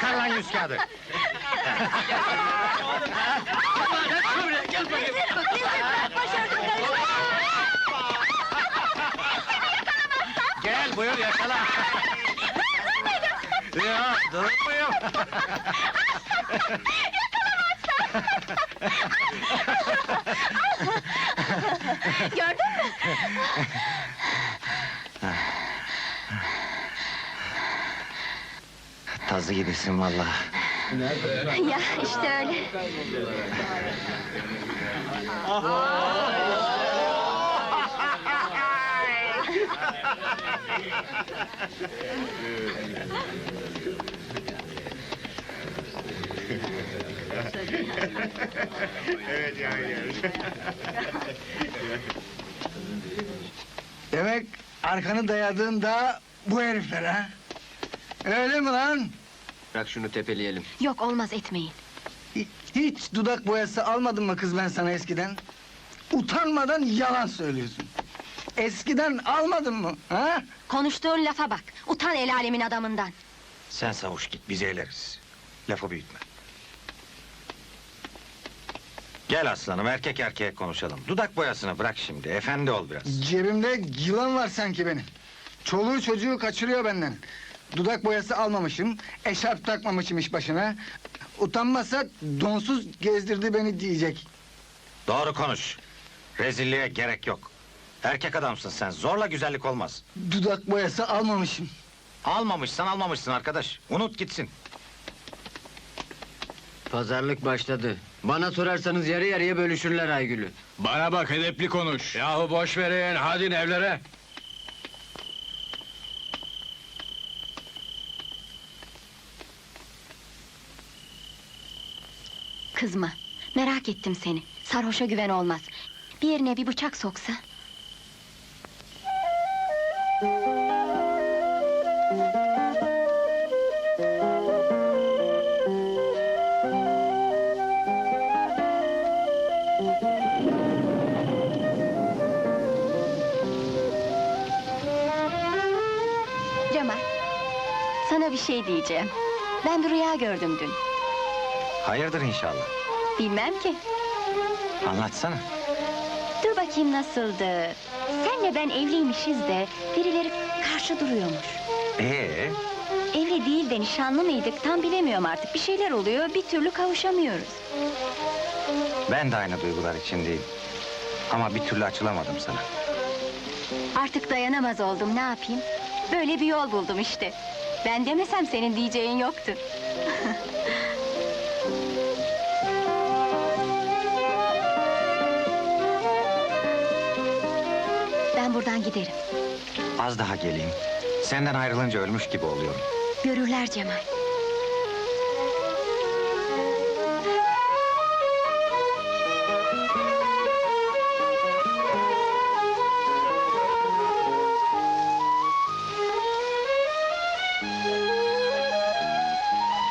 Çıkar lan yüz kağıdı. Gel buyur yakala. ya durur muyum? Gördün mü? Tazı gibisin vallahi. Ya işte öyle. Demek arkanı dayadığın da bu herifler ha? Öyle mi lan? Bırak şunu tepeleyelim. Yok olmaz etmeyin. Hi- Hiç dudak boyası almadın mı kız ben sana eskiden? Utanmadan yalan söylüyorsun. Eskiden almadın mı? Ha? Konuştuğun lafa bak. Utan el alemin adamından. Sen savuş git bizi eleriz. Lafı büyütme. Gel aslanım erkek erkeğe konuşalım. Dudak boyasını bırak şimdi. Efendi ol biraz. Cebimde yılan var sanki benim. Çoluğu çocuğu kaçırıyor benden. Dudak boyası almamışım, eşarp takmamışım iş başına. Utanmasa donsuz gezdirdi beni diyecek. Doğru konuş. Rezilliğe gerek yok. Erkek adamsın sen. Zorla güzellik olmaz. Dudak boyası almamışım. Almamışsan almamışsın arkadaş. Unut gitsin. Pazarlık başladı. Bana sorarsanız yarı yarıya bölüşürler Aygül'ü. Bana bak edepli konuş. Yahu boş verin hadi evlere. Kızma. Merak ettim seni. Sarhoşa güven olmaz. Bir yerine bir bıçak soksa. Cemal, sana bir şey diyeceğim. Ben bir rüya gördüm dün. Hayırdır inşallah. Bilmem ki. Anlatsana. Dur bakayım nasıldı? Senle ben evliymişiz de birileri karşı duruyormuş. Ee, Evli değil de nişanlı mıydık tam bilemiyorum artık. Bir şeyler oluyor bir türlü kavuşamıyoruz. ben de aynı duygular içindeyim. Ama bir türlü açılamadım sana. Artık dayanamaz oldum ne yapayım? Böyle bir yol buldum işte. Ben demesem senin diyeceğin yoktu. ben buradan giderim. Az daha geleyim. Senden ayrılınca ölmüş gibi oluyorum. Görürler Cemal.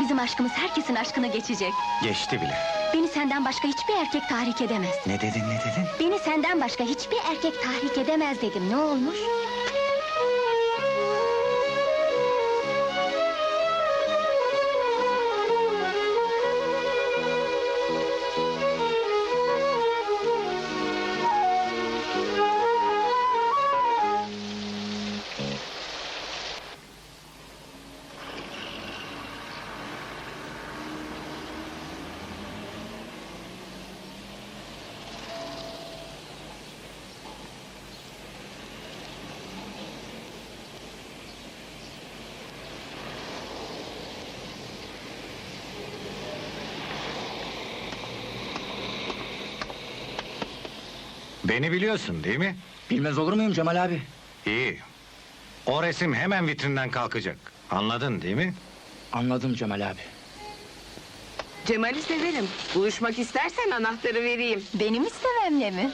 Bizim aşkımız herkesin aşkını geçecek. Geçti bile. Beni senden başka hiçbir erkek tahrik edemez. Ne dedin ne dedin? Beni senden başka hiçbir erkek tahrik edemez dedim. Ne olmuş? Beni biliyorsun değil mi? Bilmez olur muyum Cemal abi? İyi. O resim hemen vitrinden kalkacak. Anladın değil mi? Anladım Cemal abi. Cemal'i severim. Buluşmak istersen anahtarı vereyim. Benim istememle mi?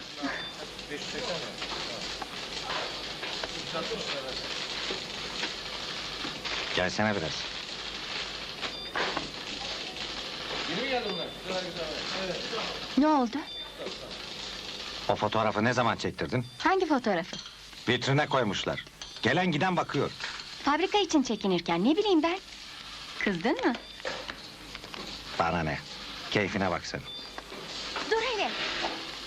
Gelsene biraz. Ne oldu? O fotoğrafı ne zaman çektirdin? Hangi fotoğrafı? Vitrine koymuşlar. Gelen giden bakıyor. Fabrika için çekinirken ne bileyim ben. Kızdın mı? Bana ne? Keyfine bak sen. Dur hele.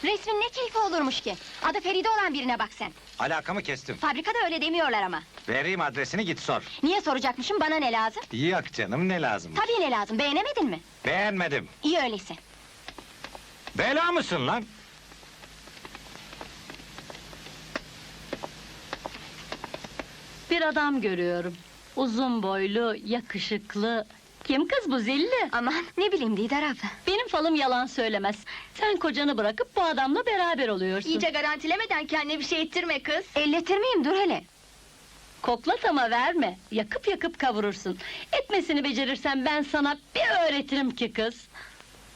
Resmin ne keyfi olurmuş ki? Adı Feride olan birine bak sen. Alakamı kestim. Fabrikada öyle demiyorlar ama. Vereyim adresini git sor. Niye soracakmışım bana ne lazım? Yok canım ne lazım? Tabii ne lazım beğenemedin mi? Beğenmedim. İyi öyleyse. Bela mısın lan? Bir adam görüyorum. Uzun boylu, yakışıklı. Kim kız bu zilli? Aman ne bileyim Didar abla. Benim falım yalan söylemez. Sen kocanı bırakıp bu adamla beraber oluyorsun. İyice garantilemeden kendine bir şey ettirme kız. Elletir miyim dur hele. Koklat ama verme. Yakıp yakıp kavurursun. Etmesini becerirsen ben sana bir öğretirim ki kız.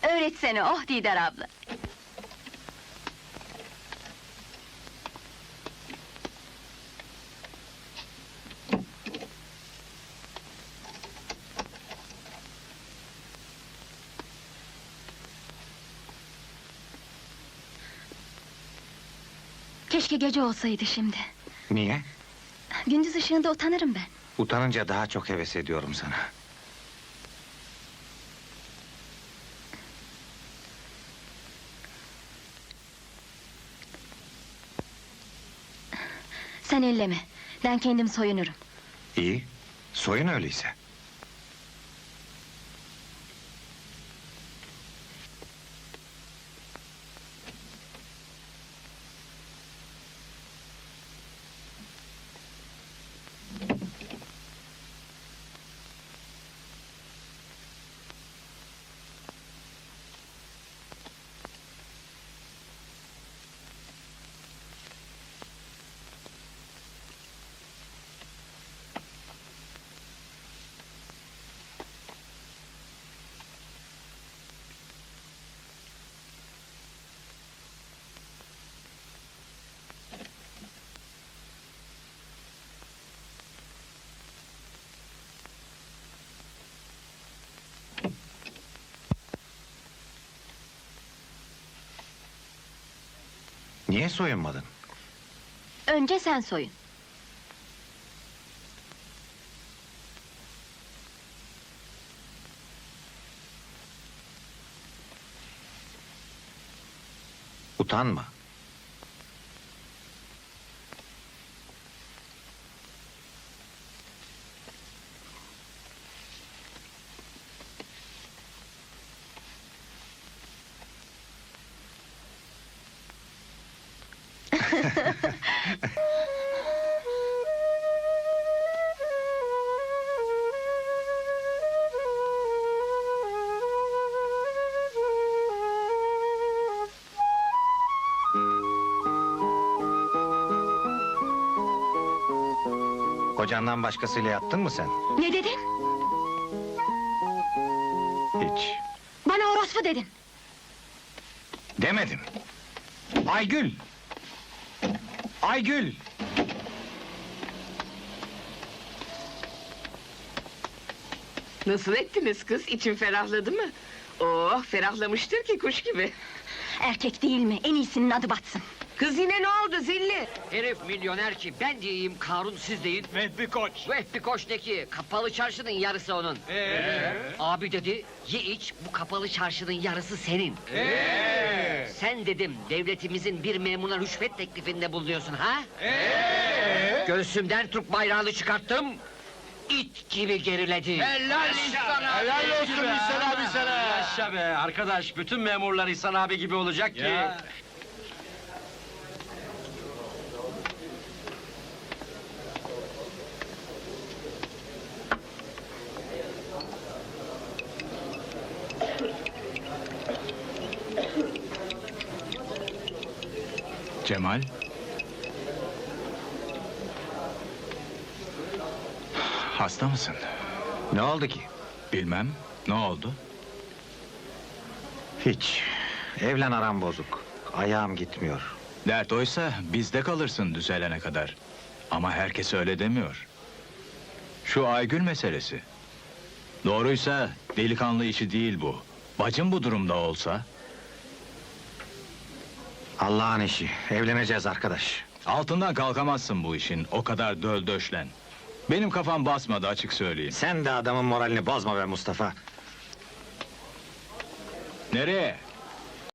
Öğretsene oh Didar abla. Keşke gece olsaydı şimdi. Niye? Gündüz ışığında utanırım ben. Utanınca daha çok heves ediyorum sana. Sen elleme. Ben kendim soyunurum. İyi. Soyun öyleyse. Niye soyunmadın? Önce sen soyun. Utanma. Kocandan başkasıyla yattın mı sen? Ne dedin? Hiç. Bana orospu dedin. Demedim. Aygül! Aygül! Nasıl ettiniz kız? İçin ferahladı mı? Oh ferahlamıştır ki kuş gibi. Erkek değil mi? En iyisinin adı batsın. Kız yine ne oldu zilli? Herif milyoner ki ben diyeyim Karun siz deyin. Vehbi Koç. Vehbi Koç ne ki? Kapalı çarşının yarısı onun. Ee? Abi dedi ye iç bu kapalı çarşının yarısı senin. Sen dedim devletimizin bir memuna rüşvet teklifinde bulunuyorsun ha? Göğsümden Türk bayrağını çıkarttım. İt gibi geriledi. Helal sana. Helal olsun İhsan abi sana. Yaşa be arkadaş bütün memurlar İhsan abi gibi olacak ki. Cemal. Hasta mısın? Ne oldu ki? Bilmem. Ne oldu? Hiç. Evlen aram bozuk. Ayağım gitmiyor. Dert oysa bizde kalırsın düzelene kadar. Ama herkes öyle demiyor. Şu Aygül meselesi. Doğruysa delikanlı işi değil bu. Bacım bu durumda olsa Allah'ın işi. Evleneceğiz arkadaş. altından kalkamazsın bu işin. O kadar döl döşlen. Benim kafam basmadı açık söyleyeyim. Sen de adamın moralini bozma be Mustafa. Nereye?